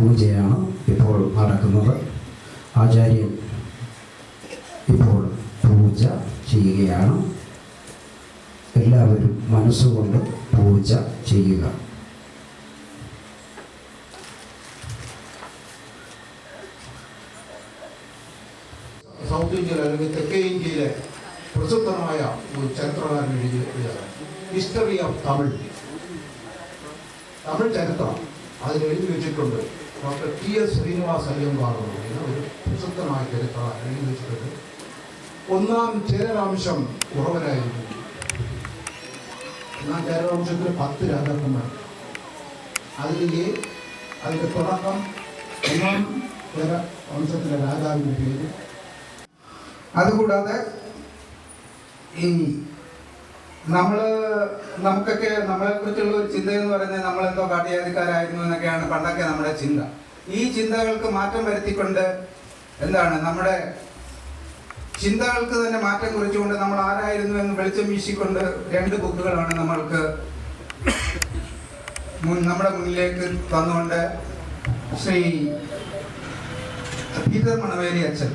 പൂജയാണ് ഇപ്പോൾ നടക്കുന്നത്. ആചാര്യൻ ഇപ്പോൾ പൂജ ചെയ്യുകയാണ്. എല്ലാവരും മനസ്സുകൊണ്ട് പൂജ ചെയ്യുക. സൗത്ത് ഇന്ത്യയിൽ അല്ലെങ്കിൽ തെക്കേ ഇന്ത്യയിലെ പ്രസിദ്ധമായ ഒരു ചരിത്രകാരൻ എഴുതിയ ഹിസ്റ്ററി ഓഫ് തമിഴ് തമിഴ് ചരിത്രം അതിൽ എഴുതി വെച്ചിട്ടുണ്ട്. ഡോക്ടർ ടി എസ് ശ്രീനിവാസ് പറയുന്ന ഒരു പ്രസിദ്ധമായ ചരിത്ര എഴുതി വെച്ചിട്ടുണ്ട് ഒന്നാം ചേരവംശം കുറവരായിരുന്നു ഒന്നാം ചേരവംശത്തിൽ പത്ത് രാജാക്കന്മാർ. അതിൽ ഈ അതിന്റെ തുടക്കം ഒന്നാം ചേര വംശത്തിലെ രാജാവിന്റെ പേര്. അതുകൂടാതെ ഈ നമ്മൾ നമുക്കൊക്കെ നമ്മളെ കുറിച്ചുള്ള ഒരു ചിന്ത എന്ന് പറയുന്നത് നമ്മളെന്തോ കാട്ടിയാതിക്കാരായിരുന്നു എന്നൊക്കെയാണ് പണ്ടൊക്കെ നമ്മുടെ ചിന്ത. ഈ ചിന്തകൾക്ക് മാറ്റം വരുത്തിക്കൊണ്ട് എന്താണ് നമ്മുടെ ചിന്തകൾക്ക് തന്നെ മാറ്റം കുറിച്ചുകൊണ്ട് നമ്മൾ ആരായിരുന്നു എന്ന് വെളിച്ചം വീശിക്കൊണ്ട് രണ്ട് ബുക്കുകളാണ് നമ്മൾക്ക് നമ്മുടെ മുന്നിലേക്ക് തന്നുകൊണ്ട് ശ്രീ പീറ്റർ മണവേലി അച്ഛൻ.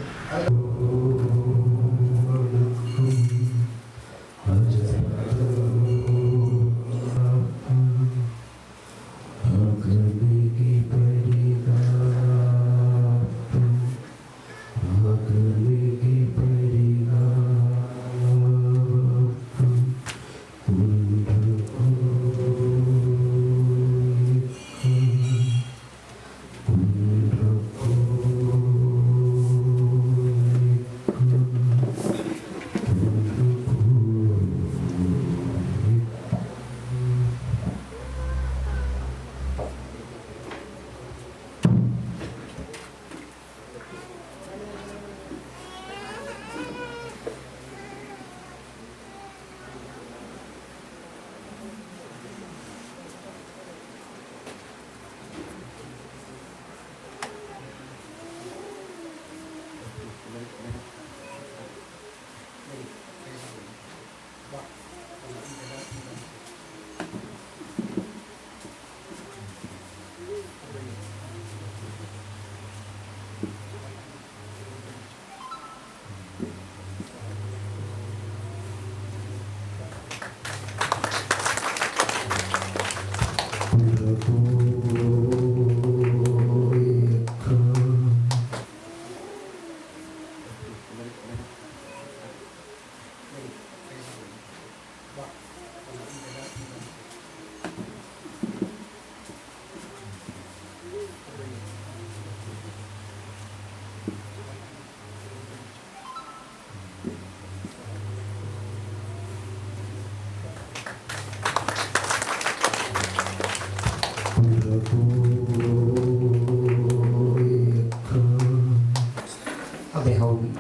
അദ്ദേഹവും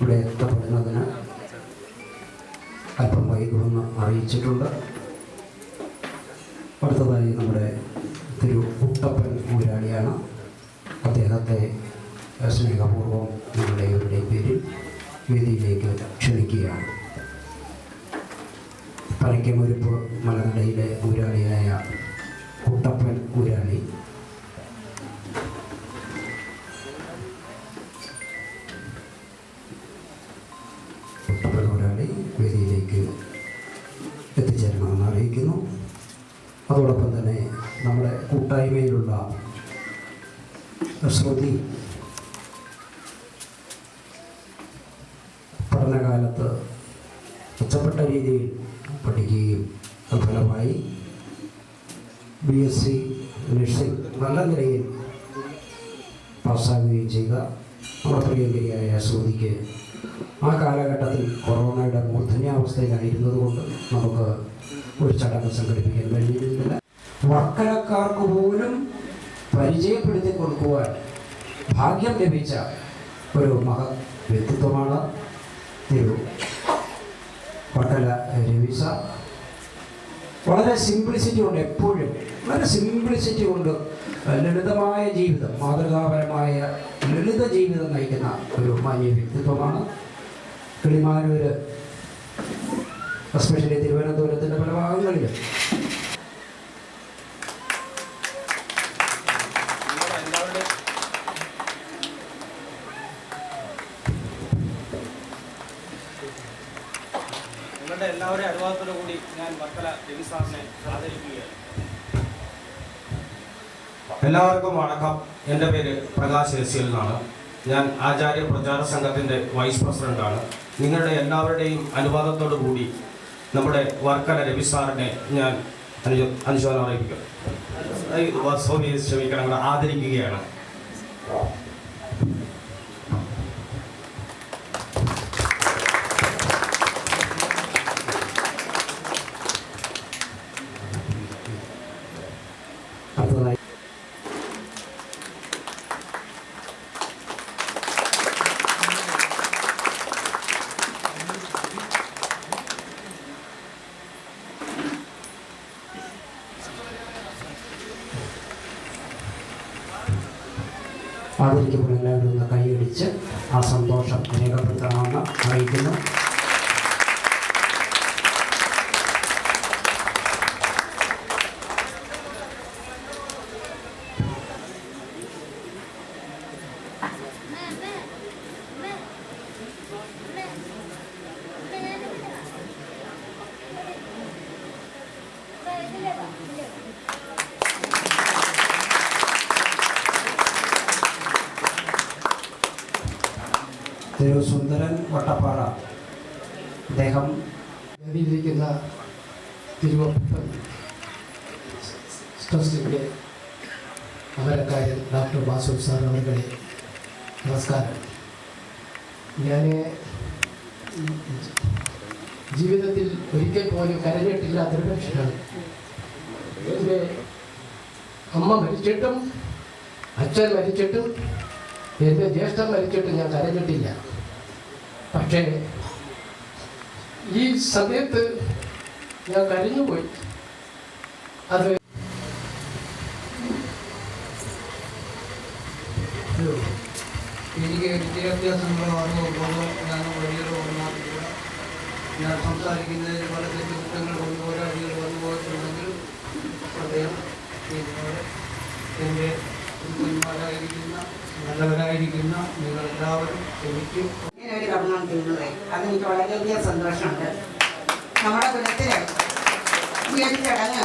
ഇവിടെ എത്തപ്പെടുന്നതിന് അറിയിച്ചിട്ടുണ്ട്. അടുത്തതായി നമ്മുടെ തിരു കുട്ടപ്പൻ ഊരാളിയാണ് അദ്ദേഹത്തെ സ്നേഹപൂർവം നിങ്ങളുടെ ഇവരുടെ പേരിൽ വേദിയിലേക്ക് ക്ഷണിക്കുകയാണ്. പനയ്ക്കമുരിപ്പ് മലനടയിലെ ഊരാളിയായ കുട്ടപ്പൻ കുരാളി അറിയിക്കുന്നു. അതോടൊപ്പം തന്നെ നമ്മുടെ കൂട്ടായ്മയിലുള്ള ശ്രുതി പഠനകാലത്ത് മെച്ചപ്പെട്ട രീതിയിൽ പഠിക്കുകയും തൽഫലമായി ബി എസ് സി നഴ്സിംഗ് നല്ല നിലയിൽ പാസ്സാകുകയും ചെയ്ത നമ്മുടെ പ്രിയങ്കരിയായ ശ്രുതിക്ക് ആ കാലഘട്ടത്തിൽ കൊറോണയുടെ മൂർധന്യാവസ്ഥയിലായിരുന്നതുകൊണ്ട് നമുക്ക് ഒരു ചടങ്ങ് സംഘടിപ്പിക്കാൻ കഴിഞ്ഞിരുന്നില്ല. വർക്കലക്കാർക്ക് പോലും പരിചയപ്പെടുത്തി കൊടുക്കുവാൻ ഭാഗ്യം ലഭിച്ച ഒരു മഹ വ്യക്തിത്വമാണ് തിരു പട്ടല രവിസ വളരെ സിംപ്ലിസിറ്റി കൊണ്ട് എപ്പോഴും വളരെ സിംപ്ലിസിറ്റി കൊണ്ട് ലളിതമായ ജീവിതം മാതൃകാപരമായ ലളിത ജീവിതം നയിക്കുന്ന ഒരു മാന്യ വ്യക്തിത്വമാണ്. കിളിമാനൂര് എസ്പെഷ്യലി തിരുവനന്തപുരത്തിന്റെ പല ഭാഗങ്ങളിലും. നിങ്ങളുടെ എല്ലാവരുടെയും അനുവാദത്തോടു കൂടി ഞാൻ വർക്കല രവി സാറിനെ ആദരിക്കുകയാണ്. എല്ലാവർക്കും വണക്കം. എന്റെ പേര് പ്രകാശ് രസിയൽ എന്നാണ്. ഞാൻ ആചാര്യ പ്രചാര സംഘത്തിന്റെ വൈസ് പ്രസിഡന്റാണ് നിങ്ങളുടെ എല്ലാവരുടെയും അനുവാദത്തോടു കൂടി നമ്മുടെ വർക്കല രവി സാറിനെ ഞാൻ അനു അനുശോചനം അറിയിക്കും സോറി ക്ഷമിക്കണം. ആദരിക്കുകയാണ് അടുത്തതായി ആദരിക്കപ്പെടുന്ന എല്ലാവരും ഒന്ന് കൈയടിച്ച് ആ സന്തോഷം രേഖപ്പെടുത്തണമെന്ന് അറിയിക്കുന്നു. തിരുസുന്ദരൻ വട്ടപ്പാറ. അദ്ദേഹം വേദിയിലിരിക്കുന്ന തിരുവപ്പൻ ട്രസ്റ്റിന്റെ അമരക്കാരൻ ഡോക്ടർ ബാസു സാർ അവരുടെ നമസ്കാരം. ഞാൻ ജീവിതത്തിൽ ഒരിക്കൽ പോലും കരഞ്ഞിട്ടില്ലാത്തൊരു മനുഷ്യനാണ്. എന്റെ അമ്മ മരിച്ചിട്ടും അച്ഛൻ മരിച്ചിട്ടും എന്റെ ജ്യേഷ്ഠൻ മരിച്ചിട്ടും ഞാൻ കരഞ്ഞിട്ടില്ല. പക്ഷേ ഈ സമയത്ത് ഞാൻ കരഞ്ഞുപോയി. അത് എനിക്ക് വിദ്യാഭ്യാസങ്ങളോ പോകുമ്പോൾ ഞാൻ വലിയൊരു ഓർമ്മ ഞാൻ സംസാരിക്കുന്നതിൽ പല തെറ്റുകുറ്റങ്ങൾ കൊണ്ട് പോരാടികൾ വന്നു പോയിട്ടുണ്ടെങ്കിൽ അദ്ദേഹം എന്റെ കുഞ്ഞുമാരായിരിക്കുന്ന നല്ലവരായിരിക്കുന്ന നിങ്ങളെല്ലാവരും ക്ഷമിക്കും അതെനിക്ക് വളരെയധികം സന്തോഷമുണ്ട്. നമ്മുടെ കുലത്തിലെ ഈ ചടങ്ങ്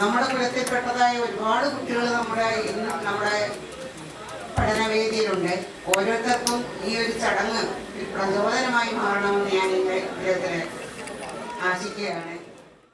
നമ്മുടെ കുലത്തിൽപ്പെട്ടതായ ഒരുപാട് കുട്ടികൾ നമ്മുടെ ഇന്ന് നമ്മുടെ പഠനവേദിയിലുണ്ട്. ഓരോരുത്തർക്കും ഈ ഒരു ചടങ്ങ് പ്രചോദനമായി മാറണമെന്ന് ഞാൻ എന്റെ ഇദ്ദേഹത്തിന് ആശിക്കുകയാണ്.